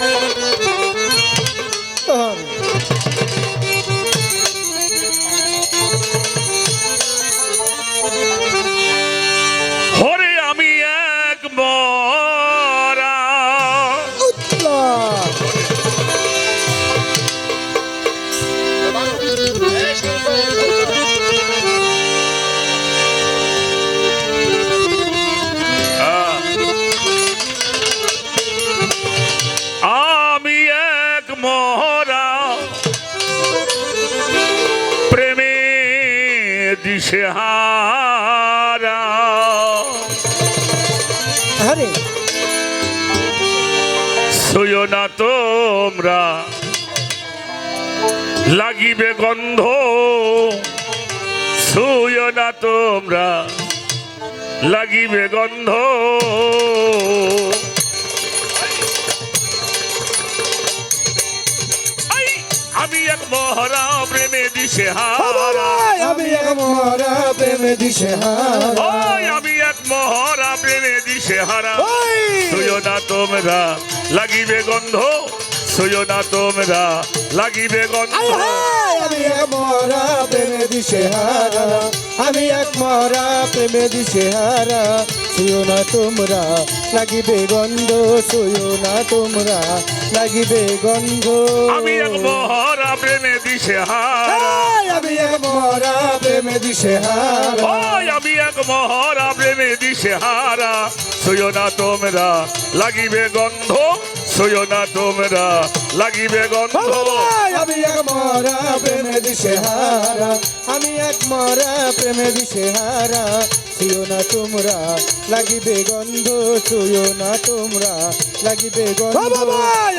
হরে দিশেহারা। সইও না তোমরা। লাগিবে গন্ধ। সইও না তোমরা। লাগিবে গন্ধ। আমি এক মহরা প্রেমে দিশে আমি এক মরা প্রেমে দিশে ওই আমি এক মহরা প্রেমে দিশে হারা। না তোমরা লাগিবে গন্ধ। সইও না তোমরা লাগিবে গন্ধ। আমি এক মরা প্রেমে দিশে হারা। আমি এক মরা প্রেমে দিশে হারা। শুয়ো না তোমরা লাগিবে গন্ধ শুয়ো না তোমরা লাগিবে গন্ধ। আমি এক মহারা প্রেমে দিশে হারা। আয়, আমি এক মহারা প্রেমে দিশে হারা। ওই আমি এক মহারা প্রেমে দিশে হারা। সইও না তোমরা লাগিবে গন্ধ। সইও না তোমরা, লাগিবে গন্ধ। আমি এক মরা প্রেমে দিশে হারা আমি এক মরা প্রেমে দিশে হারা শুয়ো না তোমরা, লাগিবে গন্ধ শুয়ো না তোমরা। লাগিবে গন্ধ।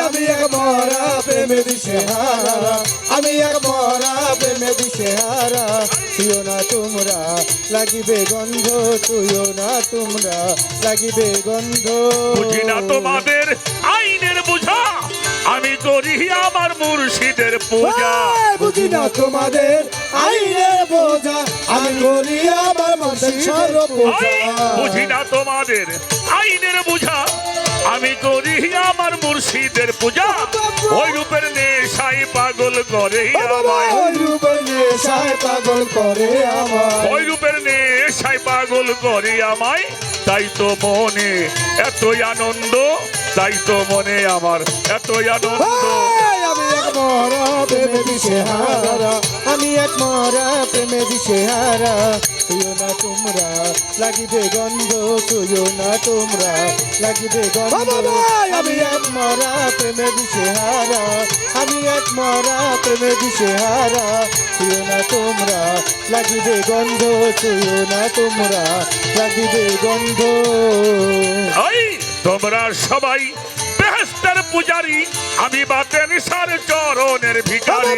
আমি এক মরা প্রেমে দিশে হারা আমি এক মরা প্রেমে দিশে হারা শুয়ো না তোমরা লাগিবে গন্ধ শুয়ো না তোমরা লাগিবে গন্ধ। বুঝি না তোমাদের আইনের বুঝা? আমি করি আমার মুর্শিদের পূজা। বুঝি না তোমাদের আইনের বোঝা? আমি করি আমার মনসের পূজা। বুঝি না তোমাদের আইনের বুঝা? আমি করি আমার মুর্শিদের পূজা। ওই রূপের নেশাই পাগল করে আমায়। ওই রূপে নেশায় পাগল করে আমার ওই রূপের নেশাই পাগল করে আমায়। তাই তো মনে এতই আনন্দ তাই তো মনে আমার এতই আনন্দ। মরা প্রেমে দিশে হারা আমি এক মরা প্রেমে দিশে হারা তুইও না তোমরা লাগিবে গন্ধ তুইও না তোমরা লাগিবে গন্ধ। আমি এক মরা প্রেমে দিশে হারা আমি এক মরা প্রেমে দিশে হারা তুইও না তোমরা লাগিবে গন্ধ তুইও না তোমরা লাগিবে গন্ধ। তোমরা সবাই বেহেস্তের পূজারি আমি বাতেন সার চরণের ভিখারি।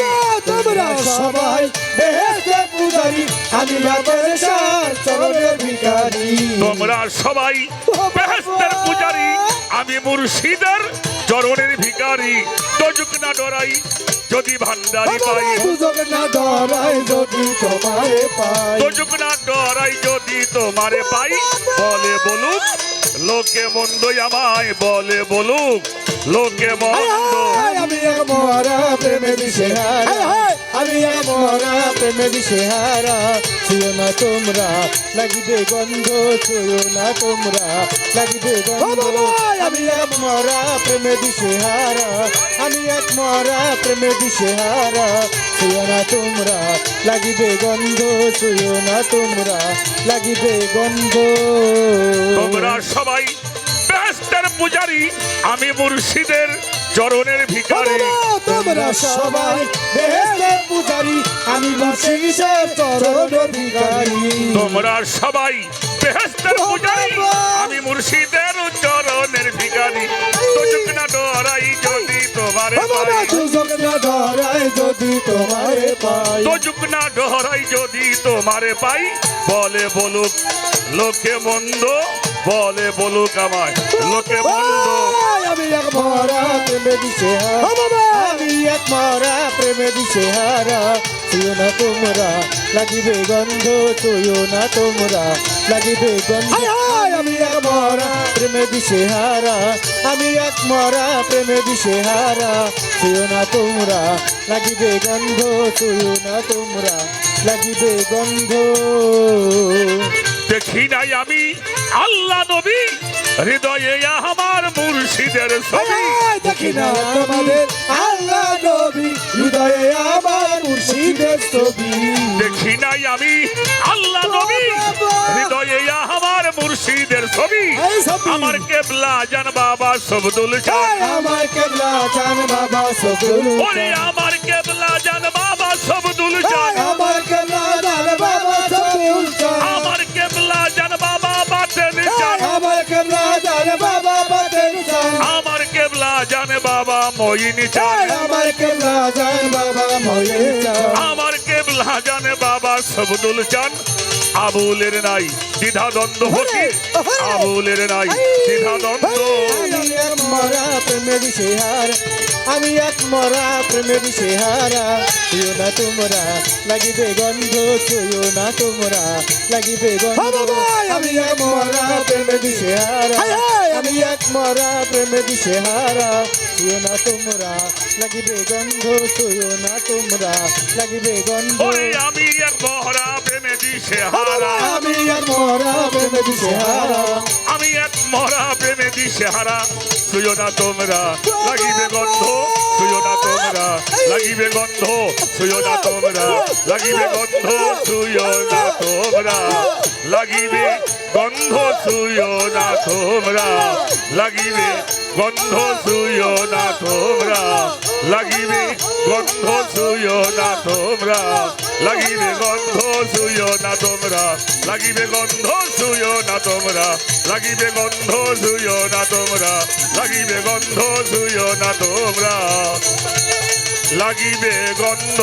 তোমরা সবাই বেহেশতে পূজারি আমি বাবার সার চরণের ভিখারি। তোমরা সবাই বেহেস্তের পূজারি আমি মুর্শিদের চরণের ভিখারি। দোজুক না ডরাই যদি ভান্ডারি পাই। সুযোগ না ধরাই যদি তোমারে পাই। দোজুক না ডরাই যদি তোমারে পাই বলে বলুক লোকে মন্দ আমায় বলে বলুক লোকে মন্দ আমি আমার প্রেমে দিশে আমি এক মরা প্রেমে দিশে হারা ছুঁয়ো না তোমরা লাগিবে গন্ধ ছুঁয়ো না তোমরা লাগিবে গন্ধ। আমি এক মরা প্রেমে দিশে হারা আমি এক মরা প্রেমে দিশে হারা ছুঁয়ো না তোমরা লাগিবে গন্ধ ছুঁয়ো না তোমরা লাগিবে গন্ধ। তোমরা সবাই বেহেস্তের পূজারি আমি মুর্শিদের চরণের ভিকারে তোমরা সবাই বেহেশতের পূজারি আমি বসিসের চরণ ভিখারি। তোমরা সবাই বেহেস্তের পূজারি আমি মুর্শিদের চরণের ভিখারি। তোজুক না ডরাই যদি তোমারে পাই সুযোগ না ধরায় যদি তোমারে পাই তোজুক না ডরাই যদি তোমারে পাই বলে বলুক লোকে মন্দ বলে বলুক আমায়। লোকে মন্দ এক মরা প্রেমে দিশে আমি এক মরা প্রেমে দিশে হারা। তুইও না তোমরা লাগিবে গন্ধ তুইও না তোমরা লাগিবে গন্ধ। আমি এক মরা প্রেমে দিশে হারা। আমি এক মরা প্রেমে দিশে হারা। ছুঁয়ো না তোমরা লাগিবে গন্ধ ছুঁয়ো না তোমরা লাগিবে গন্ধ। দেখি নাই আমি আল্লাহ নবী। হৃদয়ে আমার মুর্শিদের ছবি। দেখি না তোমাদের আল্লাহ নবী। হৃদয়ে আমার মুর্শিদের ছবি। দেখি নাই আমি আল্লাহ নবী। হৃদয়ে আমার মুর্শিদের ছবি। আমার কেবলা জান বাবা সবদুল চান আমার কেবলা চান বাবা সবুল ওরে আমার কেবলা জান বাবা সবদুল চান বাবা বাতেন চান আমার কেবলা জানে বাবা মইনি চান আমার কেবলা চান বাবা ময়ে চান আমার কেবলা জানে বাবা সবদুল চান আবুলের নাই দ্বিধা দ্বন্দ্ব হকি আবুলের নাই দ্বিধা দ্বন্দ্ব আমি এক মরা প্রেমে দিশে হার আমি এক মরা প্রেমে দিশে হারা ছুঁয়ো না তোমরা লাগিবে গন্ধ ছুঁয়ো না তোমরা লাগিবে গন্ধ। আমি এক মরা প্রেমে দিশে আমি এক মরা প্রেমে দিশে হারা ছুঁয়ো না তোমরা লাগিবে গন্ধ ছুঁয়ো না তোমরা লাগিবে গন্ধ। আমি এক মহরা প্রেমে দিশে হারা আমি এক মরা প্রেমে দিশে হারা আমি এক মহরা প্রেমে শুয়ো না তোমরা লাগিবে গন্ধ। শুয়ো না তোমরা লাগিবে গন্ধ। শুয়ো না তোমরা লাগিবে গন্ধ। শুয়ো না তোমরা লাগিবে গন্ধ। শুয়ো না তোমরা লাগিবে গন্ধ। শুয়ো না তোমরা লাগিবে গন্ধ। শুয়ো না তোমরা লাগিবে গন্ধ সুয় না তোমরা। লাগিবে গন্ধ সুয় না তোমরা। লাগিবে গন্ধ সুয় না তোমরা। লাগিবে গন্ধ সুয় না তোমরা। লাগিবে গন্ধ।